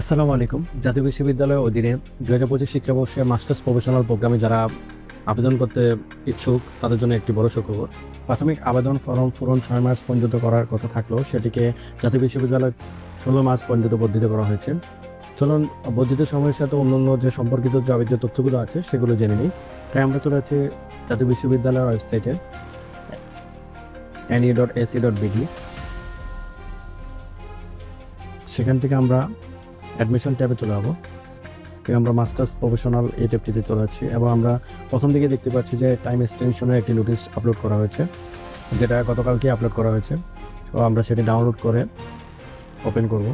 আসসালামু আলাইকুম। জাতীয় বিশ্ববিদ্যালয়ের অধীনে দু হাজার পঁচিশ শিক্ষাবর্ষে মাস্টার্স প্রফেশনাল প্রোগ্রামে যারা আবেদন করতে ইচ্ছুক, তাদের জন্য একটি বড় সুখবর। প্রাথমিক আবেদন ফর্ম পূরণ ছয় মাস পর্যন্ত করার কথা থাকলেও সেটিকে জাতীয় বিশ্ববিদ্যালয় ষোলো মাস পর্যন্ত বর্ধিত করা হয়েছে। চলুন, বর্ধিত সময়ের সাথে অন্যান্য যে সম্পর্কিত যাবতীয় তথ্যগুলো আছে সেগুলো জেনে নিই। তাই আমরা চলে আছি জাতীয় বিশ্ববিদ্যালয়ের ওয়েবসাইটে NU dot AC dot BD. সেখান থেকে আমরা অ্যাডমিশন ট্যাবে চলে যাব। আমরা মাস্টার্স প্রফেশনাল এই ট্যাবটিতে চলে যাচ্ছি এবং আমরা প্রথম দিকে দেখতে পাচ্ছি যে টাইম এক্সটেনশনের একটি নোটিশ আপলোড করা হয়েছে, যেটা গতকালকে আপলোড করা হয়েছে। তো আমরা সেটি ডাউনলোড করে ওপেন করব।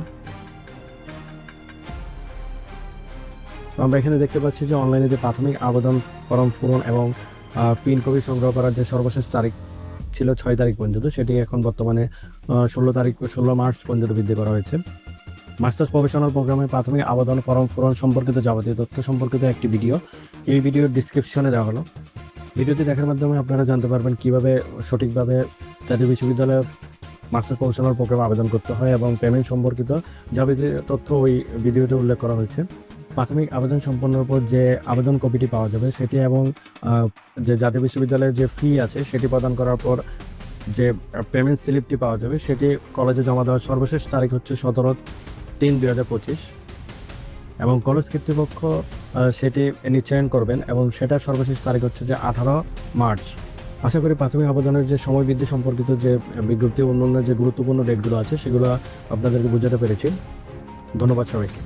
আমরা এখানে দেখতে পাচ্ছি যে অনলাইনে যে প্রাথমিক আবেদন ফর্ম পূরণ এবং পিন কপি সংগ্রহ করার যে সর্বশেষ তারিখ ছিল ছয় তারিখ পর্যন্ত, সেটি এখন বর্তমানে ষোলো তারিখ, ষোলো মার্চ পর্যন্ত বৃদ্ধি করা হয়েছে। মাস্টার্স প্রফেশনাল প্রোগ্রামে প্রাথমিক আবেদন ফর্ম পূরণ সম্পর্কিত যাবতীয় তথ্য সম্পর্কিত একটি ভিডিও এই ভিডিওর ডিসক্রিপশনে দেওয়া হলো। ভিডিওটি দেখার মাধ্যমে আপনারা জানতে পারবেন কীভাবে সঠিকভাবে জাতীয় বিশ্ববিদ্যালয়ে মাস্টার্স প্রফেশনাল প্রোগ্রামে আবেদন করতে হয় এবং পেমেন্ট সম্পর্কিত যাবতীয় তথ্য ওই ভিডিওতে উল্লেখ করা হয়েছে। প্রাথমিক আবেদন সম্পন্নের উপর যে আবেদন কপিটি পাওয়া যাবে সেটি এবং যে জাতীয় বিশ্ববিদ্যালয়ের যে ফি আছে সেটি প্রদান করার পর যে পেমেন্ট স্লিপটি পাওয়া যাবে সেটি কলেজে জমা দেওয়ার সর্বশেষ তারিখ হচ্ছে সতেরো তিন দুই হাজার পঁচিশ। এবং কলেজ কর্তৃপক্ষ সেটি নিশ্চয়ন করবেন এবং সেটার সর্বশেষ তারিখ হচ্ছে যে আঠারো মার্চ। আশা করি প্রাথমিক আবেদনের যে সময় বৃদ্ধি সম্পর্কিত যে বিজ্ঞপ্তি, অন্যান্য যে গুরুত্বপূর্ণ ডেটগুলো আছে, সেগুলো আপনাদেরকে বোঝাতে পেরেছি। ধন্যবাদ সবাইকে।